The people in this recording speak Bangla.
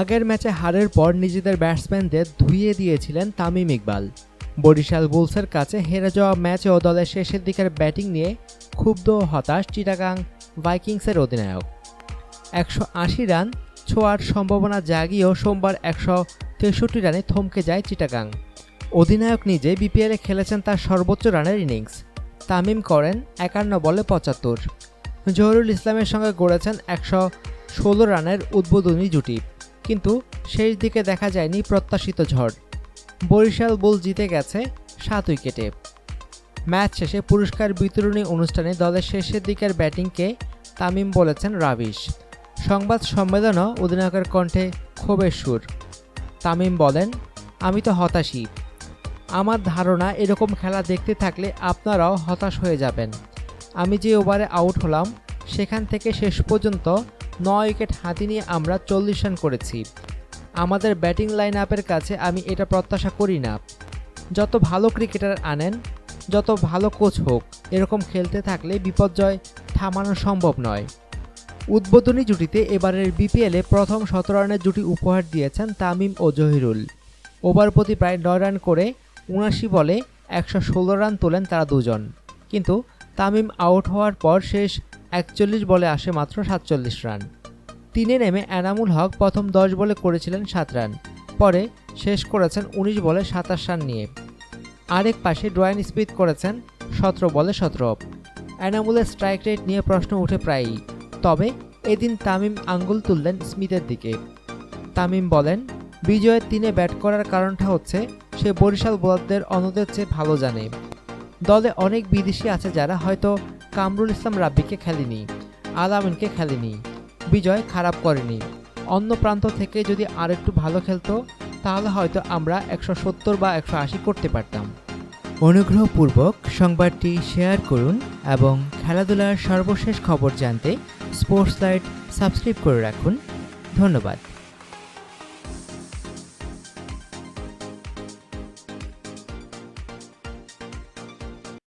আগের ম্যাচে হারের পর নিজেদের ব্যাটসম্যানদের ধুইয়ে দিয়েছিলেন তামিম ইকবাল। বরিশাল বুলসের কাছে হেরে যাওয়া ম্যাচে ও দলের শেষের দিকের ব্যাটিং নিয়ে ক্ষুব্ধ হতাশ চিটাগাং ভাইকিংসের অধিনায়ক। একশো আশি রান ছোঁয়ার সম্ভাবনা জাগিয়েও সোমবার একশো তেষট্টি রানে থমকে যায় চিটাগাং। অধিনায়ক নিজে বিপিএলে খেলেছেন তার সর্বোচ্চ রানের ইনিংস। তামিম করেন একান্ন বলে পঁচাত্তর। জহরুল ইসলামের সঙ্গে গড়েছেন একশো ষোলো রানের উদ্বোধনী জুটি। কিন্তু শেষ দিকে দেখা যায়নি প্রত্যাশিত ঝড়। বরিশাল বুল জিতে গেছে সাত উইকেটে। ম্যাচ শেষে পুরস্কার বিতরণী অনুষ্ঠানে দলের শেষের দিকের ব্যাটিংকে তামিম বলেছেন রাবিশ। সংবাদ সম্মেলনও অধিনায়কের কণ্ঠে ক্ষোভের সুর। তামিম বলেন, আমি তো হতাশই। আমার ধারণা, এরকম খেলা দেখতে থাকলে আপনারাও হতাশ হয়ে যাবেন। আমি যে ওভারে আউট হলাম সেখান থেকে শেষ পর্যন্ত নয় উইকেট হাতি নিয়ে আমরা চল্লিশ রান করেছি। আমাদের ব্যাটিং লাইন আপের কাছে আমি এটা প্রত্যাশা করি না। যত ভালো ক্রিকেটার আনেন, যত ভালো কোচ হোক, এরকম খেলতে থাকলে বিপর্যয় থামানো সম্ভব নয়। উদ্বোধনী জুটিতে এবারের বিপিএলে প্রথম শত রানের জুটি উপহার দিয়েছেন তামিম ও জহিরুল। ওভার প্রতি প্রায় নয় রান করে উনাশি বলে একশো ষোলো রান তোলেন তারা দুজন। কিন্তু তামিম আউট হওয়ার পর শেষ একচল্লিশ বলে আসে মাত্র সাতচল্লিশ রান। তিনে নেমে এনামুল হক প্রথম দশ বলে করেছিলেন সাত রান। পরে শেষ করেছেন উনিশ বলে সাতাশ রান নিয়ে। আরেক পাশে ড্রয়ান স্মিথ করেছেন সতেরো বলে সতেরো। এনামুলের স্ট্রাইক রেট নিয়ে প্রশ্ন উঠে প্রায়ই, তবে এদিন তামিম আঙ্গুল তুললেন স্মিথের দিকে। তামিম বলেন, বিজয়ের তিনে ব্যাট করার কারণটা হচ্ছে সে বরিশাল বোলারদের অন্যদের চেয়ে ভালো জানে। দলে অনেক বিদেশি আছে যারা হয়তো কামরুল ইসলাম রাব্বিকে খেলেনি আলামিনকে খেলেনি, বিজয় খারাপ করেনি। অন্য প্রান্ত থেকে যদি আরেকটু ভালো খেলতো, তাহলে হয়তো আমরা একশো সত্তর বা একশো আশি করতে পারতাম। অনুগ্রহপূর্বক সংবাদটি শেয়ার করুন এবং খেলাধুলার সর্বশেষ খবর জানতে স্পোর্টস লাইট সাবস্ক্রাইব করে রাখুন। ধন্যবাদ।